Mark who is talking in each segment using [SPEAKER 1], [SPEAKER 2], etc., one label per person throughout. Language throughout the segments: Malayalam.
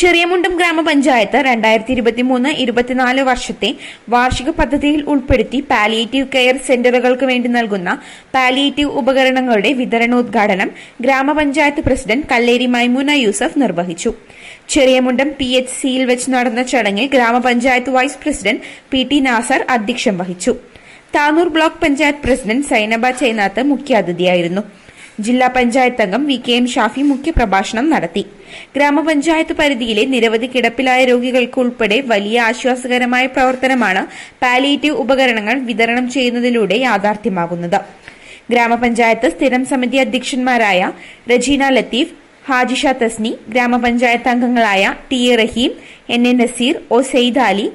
[SPEAKER 1] Cheriyamundam ഗ്രാമപഞ്ചായത്ത് രണ്ടായിരത്തി ഇരുപത്തിമൂന്ന് ഇരുപത്തിനാല് വർഷത്തെ വാർഷിക പദ്ധതിയിൽ ഉൾപ്പെടുത്തി പാലിയേറ്റീവ് കെയർ സെന്ററുകൾക്ക് വേണ്ടി നൽകുന്ന പാലിയേറ്റീവ് ഉപകരണങ്ങളുടെ വിതരണോദ്ഘാടനം ഗ്രാമപഞ്ചായത്ത് പ്രസിഡന്റ് കല്ലേരി മൈമൂന യൂസഫ് നിർവഹിച്ചു. ചെറിയമുണ്ടം പി എച്ച് സിയിൽ വെച്ച് നടന്ന ചടങ്ങിൽ ഗ്രാമപഞ്ചായത്ത് vice president P T Nasar അധ്യക്ഷം വഹിച്ചു. താനൂർ ബ്ലോക്ക് പഞ്ചായത്ത് പ്രസിഡന്റ് സൈനബ ചൈനാത്ത് മുഖ്യാതിഥിയായിരുന്നു. ജില്ലാ പഞ്ചായത്ത് അംഗം വി കെ എം ഷാഫി മുഖ്യപ്രഭാഷണം നടത്തി. ഗ്രാമപഞ്ചായത്ത് പരിധിയിലെ നിരവധി കിടപ്പിലായ രോഗികൾക്ക് ഉൾപ്പെടെ വലിയ ആശ്വാസകരമായ പ്രവർത്തനമാണ് പാലിയേറ്റീവ് ഉപകരണങ്ങൾ വിതരണം ചെയ്യുന്നതിലൂടെ യാഥാർത്ഥ്യമാകുന്നത്. ഗ്രാമപഞ്ചായത്ത് സ്ഥിരം സമിതി അധ്യക്ഷന്മാരായ റജീന ലത്തീഫ് ഹാജിഷ തസ്നി ഗ്രാമപഞ്ചായത്ത് അംഗങ്ങളായ T A Rahim N A Naseer O Sayed Ali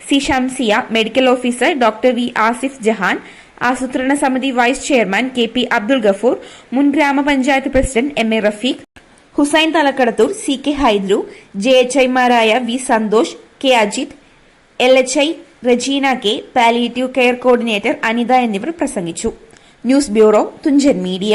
[SPEAKER 1] C Shamsiya medical officer doctor V Asif Jahan ആസൂത്രണ സമിതി vice chairman K P Abdul Gafoor മുൻ ഗ്രാമപഞ്ചായത്ത് president M A Rafeeq Hussain Thalakkadathur C K Haidru J H ഐമാരായ V Santhosh K Ajith L H I Rajeena K palliative care coordinator Anitha എന്നിവർ പ്രസംഗിച്ചു. News bureau Thunchan media.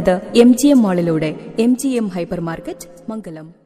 [SPEAKER 2] ജനമറിഞ്ഞത് M G M മാളിലൂടെ M G M hyper market Mangalam.